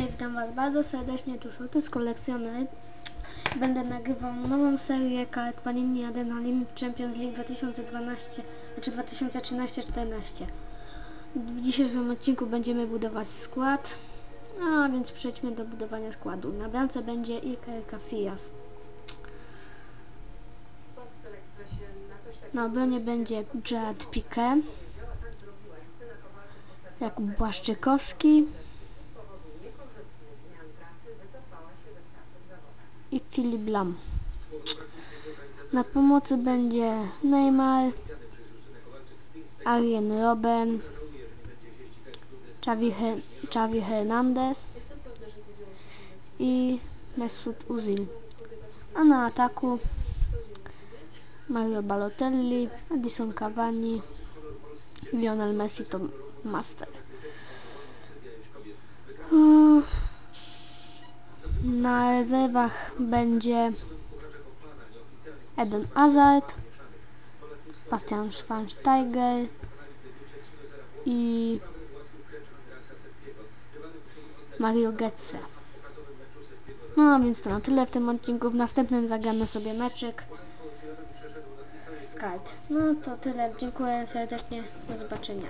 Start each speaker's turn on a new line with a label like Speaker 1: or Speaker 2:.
Speaker 1: witam Was bardzo serdecznie, tu Szuty z kolekcjoner. Będę nagrywał nową serię kart Panini Adrenalin Champions League 2012, znaczy 2013-14. W dzisiejszym odcinku będziemy budować skład, a więc przejdźmy do budowania składu. Na bramce będzie Iker Casillas. Na obronie będzie Gerard Piqué, Jakub Błaszczykowski, i Filip Lam. Na pomocy będzie Neymar, Arjen Robben, Xavi, Her Xavi Hernandez i Mesut Özil. A na ataku Mario Balotelli, Edison Cavani, Lionel Messi to master. Na rezerwach będzie Eden Hazard, Bastian Schweinsteiger i Mario Götze. No więc to na tyle w tym odcinku. W następnym zagramy sobie meczek z kart. No to tyle. Dziękuję serdecznie. Do zobaczenia.